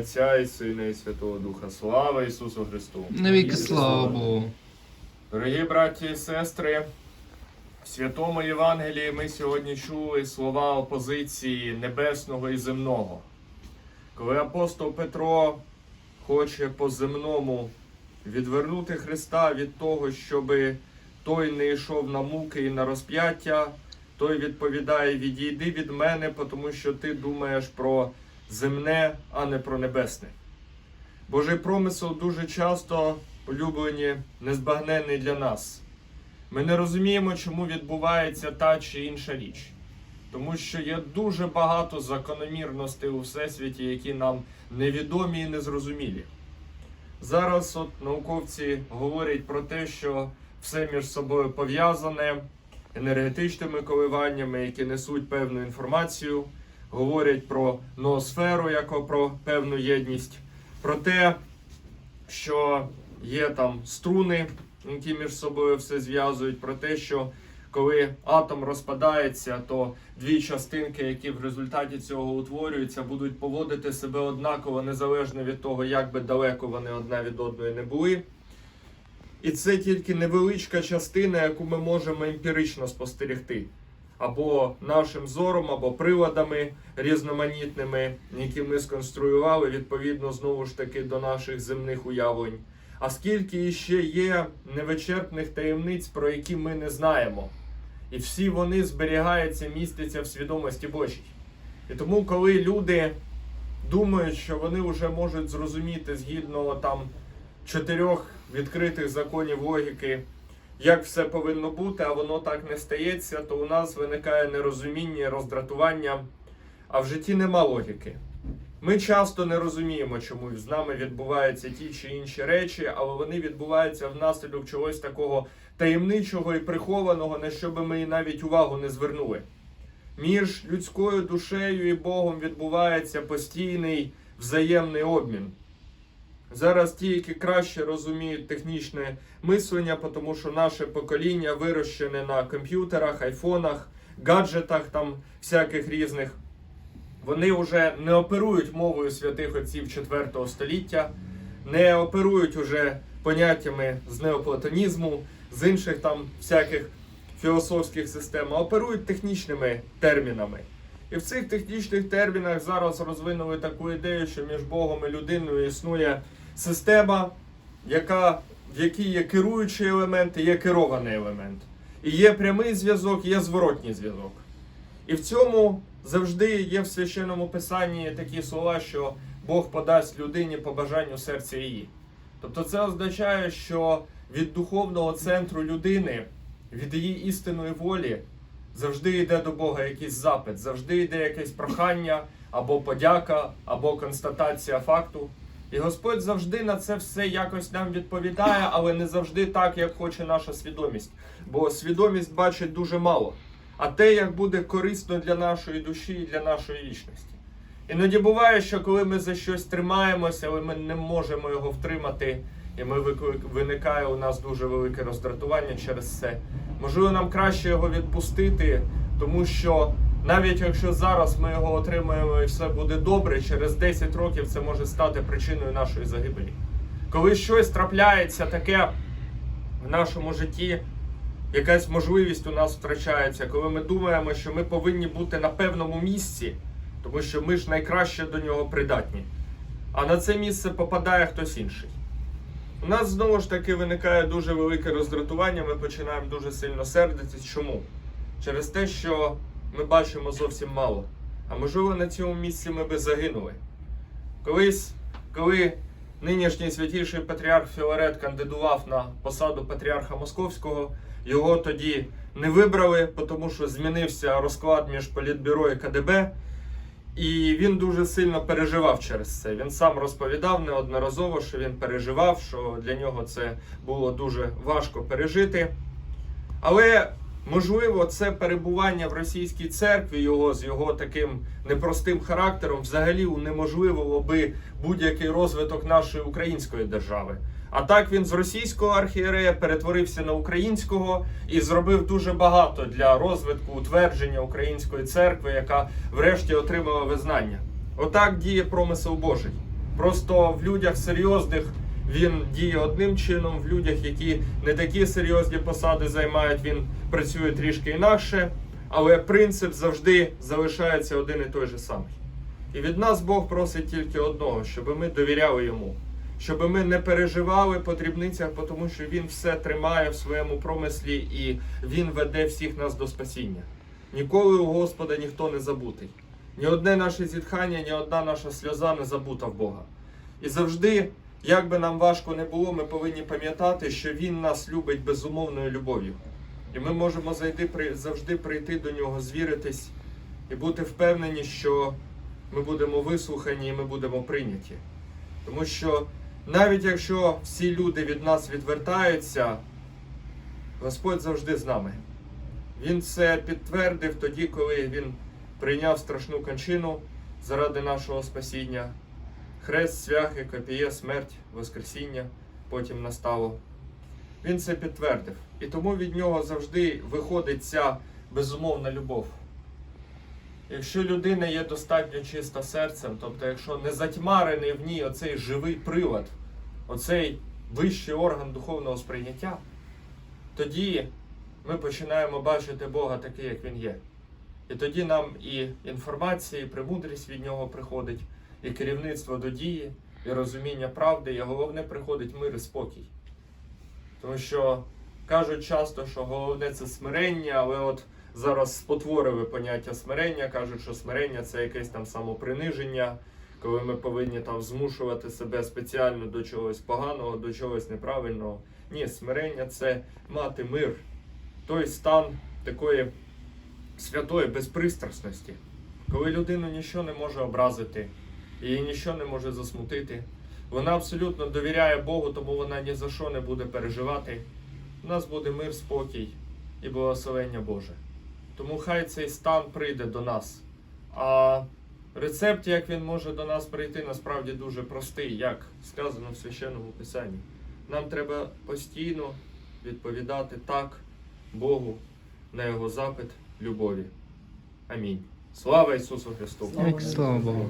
Отця і Сина і Святого Духа. Слава Ісусу Христу! Навіки слава Богу. Дорогі браті і сестри, в святому Євангелії ми сьогодні чули слова опозиції небесного і земного. Коли апостол Петро хоче по-земному відвернути Христа від того, щоб той не йшов на муки і на розп'яття, той відповідає: Відійди від мене, тому що ти думаєш про земне, а не про небесне. Божий промисел дуже часто улюблені, незбагненний для нас. Ми не розуміємо, чому відбувається та чи інша річ. Тому що є дуже багато закономірностей у всесвіті, які нам невідомі і незрозумілі. Зараз от науковці говорять про те, що все між собою пов'язане енергетичними коливаннями, які несуть певну інформацію, говорять про ноосферу як про певну єдність, про те, що є там струни, які між собою все зв'язують, про те, що коли атом розпадається, то дві частинки, які в результаті цього утворюються, будуть поводити себе однаково, незалежно від того, як би далеко вони одна від одної не були. І це тільки невеличка частина, яку ми можемо емпірично спостерегти. Або нашим зором, або приладами різноманітними, які ми сконструювали відповідно знову ж таки до наших земних уявлень. А скільки іще є невичерпних таємниць, про які ми не знаємо. І всі вони зберігаються, містяться в свідомості Божій. І тому, коли люди думають, що вони вже можуть зрозуміти згідно там чотирьох відкритих законів логіки, як все повинно бути, а воно так не стається, то у нас виникає нерозуміння, роздратування, а в житті нема логіки. Ми часто не розуміємо, чому з нами відбуваються ті чи інші речі, але вони відбуваються внаслідок чогось такого таємничого і прихованого, на що би ми і навіть увагу не звернули. Між людською душею і Богом відбувається постійний взаємний обмін. Зараз ті, які краще розуміють технічне мислення, тому що наше покоління вирощене на комп'ютерах, айфонах, гаджетах там всяких різних. Вони вже не оперують мовою святих отців 4 століття, не оперують уже поняттями з неоплатонізму, з інших там всяких філософських систем, а оперують технічними термінами. І в цих технічних термінах зараз розвинули таку ідею, що між Богом і людиною існує система, яка, в якій є керуючий елемент і є керований елемент. І є прямий зв'язок, є зворотній зв'язок. І в цьому завжди є в священному писанні такі слова, що Бог подасть людині по бажанню серця її. Тобто це означає, що від духовного центру людини, від її істинної волі, завжди йде до Бога якийсь запит, завжди йде якесь прохання, або подяка, або констатація факту. І Господь завжди на це все якось нам відповідає, але не завжди так, як хоче наша свідомість. Бо свідомість бачить дуже мало. А те, як буде корисно для нашої душі і для нашої вічності. Іноді буває, що коли ми за щось тримаємося, але ми не можемо його втримати, і ми виникає у нас дуже велике роздратування через це. Можливо, нам краще його відпустити, тому що навіть якщо зараз ми його отримаємо і все буде добре, через 10 років це може стати причиною нашої загибелі. Коли щось трапляється таке в нашому житті, якась можливість у нас втрачається, коли ми думаємо, що ми повинні бути на певному місці, тому що ми ж найкраще до нього придатні. А на це місце попадає хтось інший. У нас знову ж таки виникає дуже велике роздратування, ми починаємо дуже сильно сердитись. Чому? Через те, що ми бачимо зовсім мало. А можливо, на цьому місці ми би загинули. Колись, коли нинішній святіший патріарх Філарет кандидував на посаду патріарха Московського, його тоді не вибрали, тому що змінився розклад між Політбюро і КДБ. І він дуже сильно переживав через це. Він сам розповідав неодноразово, що він переживав, що для нього це було дуже важко пережити. Але можливо, це перебування в російській церкві його з його таким непростим характером взагалі унеможливило би будь-який розвиток нашої української держави. А так він з російського архієрея перетворився на українського і зробив дуже багато для розвитку утвердження української церкви, яка врешті отримала визнання. Отак діє промисел Божий. Просто в людях серйозних він діє одним чином, в людях, які не такі серйозні посади займають, він працює трішки інакше, але принцип завжди залишається один і той же самий. І від нас Бог просить тільки одного, щоб ми довіряли йому, щоб ми не переживали по дрібницях, тому що Він все тримає в своєму промислі і Він веде всіх нас до спасіння. Ніколи у Господа ніхто не забутий. Ні одне наше зітхання, ні одна наша сльоза не забута в Бога. І завжди, як би нам важко не було, ми повинні пам'ятати, що Він нас любить безумовною любов'ю. І ми можемо завжди прийти до нього, звіритись і бути впевнені, що ми будемо вислухані і ми будемо прийняті. Тому що навіть якщо всі люди від нас відвертаються, Господь завжди з нами. Він це підтвердив тоді, коли він прийняв страшну кончину заради нашого спасіння. Хрест, свяхи, копіє, смерть, Воскресіння потім настало. Він це підтвердив. І тому від нього завжди виходить ця безумовна любов. Якщо людина є достатньо чиста серцем, тобто якщо не затьмарений в ній оцей живий прилад, оцей вищий орган духовного сприйняття, тоді ми починаємо бачити Бога такий, як Він є. І тоді нам і інформація, і премудрість від нього приходить, і керівництво до дії, і розуміння правди, і головне приходить мир і спокій. Тому що кажуть часто, що головне це смирення, але от зараз спотворили поняття смирення, кажуть, що смирення це якесь там самоприниження, коли ми повинні там змушувати себе спеціально до чогось поганого, до чогось неправильного. Ні, смирення це мати мир, той стан такої святої безпристрасності, коли людину нічого не може образити, її нічого не може засмутити. Вона абсолютно довіряє Богу, тому вона ні за що не буде переживати. У нас буде мир, спокій і благословення Боже. Тому хай цей стан прийде до нас. А рецепт, як він може до нас прийти, насправді дуже простий, як сказано в священному писанні. Нам треба постійно відповідати так Богу на його запит любові. Амінь. Слава Ісусу Христу! Слава Богу.